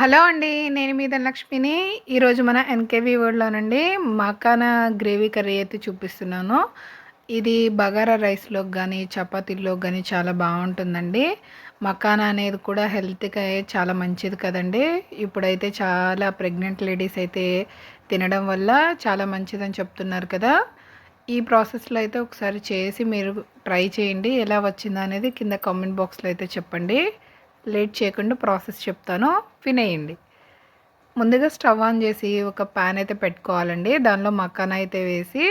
Hello అండి నేను మీ ధనలక్ష్మిని. ఈరోజు మన ఎన్కేవి వర్డ్లోనండి మకాన గ్రేవీ కర్రీ అయితే చూపిస్తున్నాను. ఇది బగారా రైస్లో కానీ చపాతీల్లో కానీ చాలా బాగుంటుందండి. మకానా అనేది కూడా హెల్త్కి చాలా మంచిది కదండి. ఇప్పుడైతే చాలా ప్రెగ్నెంట్ లేడీస్ అయితే తినడం వల్ల చాలా మంచిదని చెప్తున్నారు కదా. ఈ ప్రాసెస్లో అయితే ఒకసారి చేసి మీరు ట్రై చేయండి ఎలా వచ్చిందో అనేది కింద కామెంట్ బాక్స్లో అయితే చెప్పండి. లేట్ చేయకుండా ప్రాసెస్ చెప్తాను. వినేయండి. ముందుగా స్టవ్ ఆన్ చేసి ఒక ప్యాన్ అయితే పెట్టుకోవాలండి. దానిలో మక్కన అయితే వేసి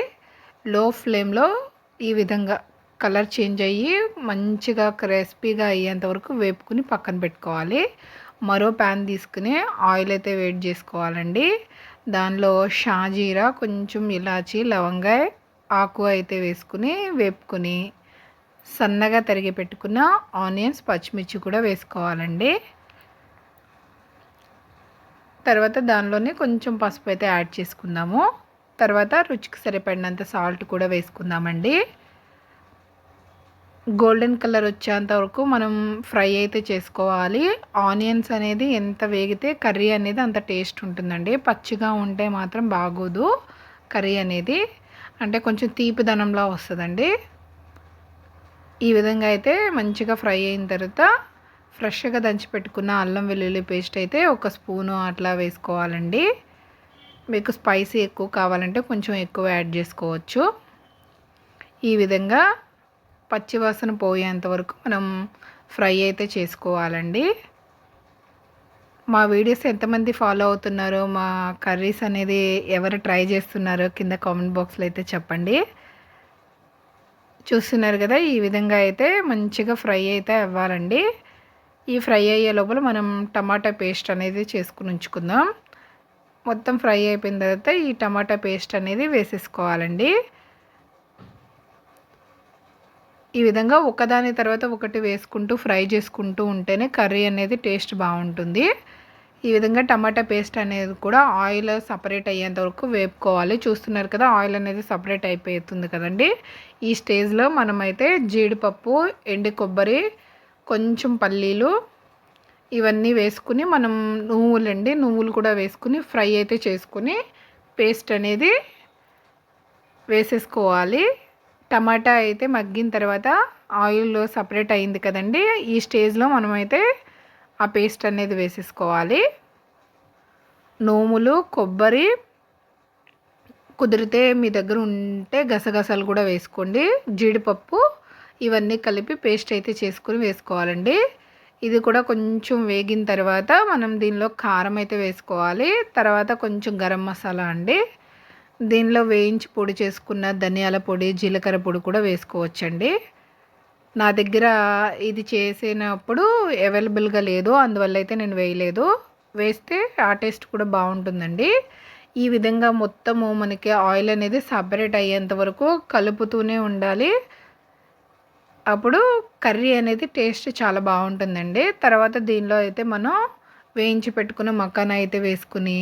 లో ఫ్లేమ్లో ఈ విధంగా కలర్ చేంజ్ అయ్యి మంచిగా క్రిస్పీగా అయ్యేంత వరకు వేపుకుని పక్కన పెట్టుకోవాలి. మరో ప్యాన్ తీసుకుని ఆయిల్ అయితే వేడి చేసుకోవాలండి. దానిలో షాజీరా కొంచెం ఇలాచి లవంగాయ ఆకు అయితే వేసుకుని వేపుకుని సన్నగా తరిగి పెట్టుకున్న ఆనియన్స్ పచ్చిమిర్చి కూడా వేసుకోవాలండి. తర్వాత దానిలోనే కొంచెం పసుపు అయితే యాడ్ చేసుకుందాము. తర్వాత రుచికి సరిపడినంత సాల్ట్ కూడా వేసుకుందామండి. గోల్డెన్ కలర్ వచ్చేంత వరకు మనం ఫ్రై అయితే చేసుకోవాలి. ఆనియన్స్ అనేది ఎంత వేగితే కర్రీ అనేది అంత టేస్ట్ ఉంటుందండి. పచ్చిగా ఉంటే మాత్రం బాగోదు కర్రీ అనేది. అంటే కొంచెం తీపిదనంలా వస్తుందండి. ఈ విధంగా అయితే మంచిగా ఫ్రై అయిన తర్వాత ఫ్రెష్గా దంచి పెట్టుకున్న అల్లం వెల్లుల్లి పేస్ట్ అయితే ఒక స్పూను అట్లా వేసుకోవాలండి. మీకు స్పైసీ ఎక్కువ కావాలంటే కొంచెం ఎక్కువ యాడ్ చేసుకోవచ్చు. ఈ విధంగా పచ్చివాసన పోయేంత వరకు మనం ఫ్రై అయితే చేసుకోవాలండి. మా వీడియోస్ ఎంతమంది ఫాలో అవుతున్నారో మా కర్రీస్ అనేది ఎవరు ట్రై చేస్తున్నారో కింద కామెంట్ బాక్స్లో అయితే చెప్పండి. చూస్తున్నారు కదా ఈ విధంగా అయితే మంచిగా ఫ్రై అయితే అవ్వాలండి. ఈ ఫ్రై అయ్యే లోపల మనం టమాటా పేస్ట్ అనేది చేసుకుని ఉంచుకుందాం. మొత్తం ఫ్రై అయిపోయిన తర్వాత ఈ టమాటా పేస్ట్ అనేది వేసేసుకోవాలండి. ఈ విధంగా ఒకదాని తర్వాత ఒకటి వేసుకుంటూ ఫ్రై చేసుకుంటూ ఉంటేనే కర్రీ అనేది టేస్ట్ బాగుంటుంది. ఈ విధంగా టమాటా పేస్ట్ అనేది కూడా ఆయిల్ సపరేట్ అయ్యేంత వరకు వేపుకోవాలి. చూస్తున్నారు కదా ఆయిల్ అనేది సపరేట్ అయిపోతుంది కదండి. ఈ స్టేజ్లో మనమైతే జీడిపప్పు ఎండు కొబ్బరి కొంచెం పల్లీలు ఇవన్నీ వేసుకుని మనం నువ్వులండి నువ్వులు కూడా వేసుకుని ఫ్రై అయితే చేసుకుని పేస్ట్ అనేది వేసేసుకోవాలి. టమాటా అయితే మగ్గిన తర్వాత ఆయిల్లో సపరేట్ అయింది కదండి. ఈ స్టేజ్లో మనమైతే ఆ పేస్ట్ అనేది వేసేసుకోవాలి. నోములు కొబ్బరి కుదిరితే మీ దగ్గర ఉంటే గసగసాలు కూడా వేసుకోండి. జీడిపప్పు ఇవన్నీ కలిపి పేస్ట్ అయితే చేసుకుని వేసుకోవాలండి. ఇది కూడా కొంచెం వేగిన తర్వాత మనం దీనిలో కారం అయితే వేసుకోవాలి. తర్వాత కొంచెం గరం మసాలా అండి. దీనిలో వేయించి పొడి చేసుకున్న ధనియాల పొడి జీలకర్ర పొడి కూడా వేసుకోవచ్చండి. నా దగ్గర ఇది చేసినప్పుడు అవైలబుల్గా లేదు అందువల్ల అయితే నేను వేయలేదు. వేస్తే ఆ టేస్ట్ కూడా బాగుంటుందండి. ఈ విధంగా మొత్తము మనకి ఆయిల్ అనేది సపరేట్ అయ్యేంత వరకు కలుపుతూనే ఉండాలి. అప్పుడు కర్రీ అనేది టేస్ట్ చాలా బాగుంటుందండి. తర్వాత దీనిలో అయితే మనం వేయించి పెట్టుకున్న మకాన అయితే వేసుకుని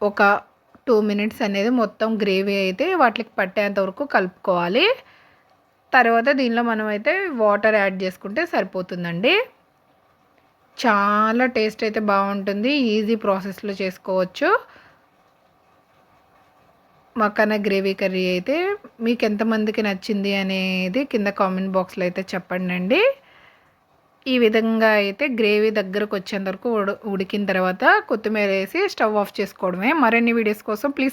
ఒక టూ మినిట్స్ అనేది మొత్తం గ్రేవీ అయితే వాటికి పట్టేంత వరకు కలుపుకోవాలి. తర్వాత దీనిలో మనం అయితే వాటర్ యాడ్ చేసుకుంటే సరిపోతుందండి. చాలా టేస్ట్ అయితే బాగుంటుంది. ఈజీ ప్రాసెస్లో చేసుకోవచ్చు. మకానా గ్రేవీ కర్రీ అయితే మీకు ఎంతమందికి నచ్చింది అనేది కింద కామెంట్ బాక్స్లో అయితే చెప్పండి ఈ విధంగా అయితే గ్రేవీ దగ్గరకు వచ్చేంత వరకు ఉడికిన తర్వాత కొత్తిమీర వేసి స్టవ్ ఆఫ్ చేసుకోవడమే. మరిన్ని వీడియోస్ కోసం ప్లీజ్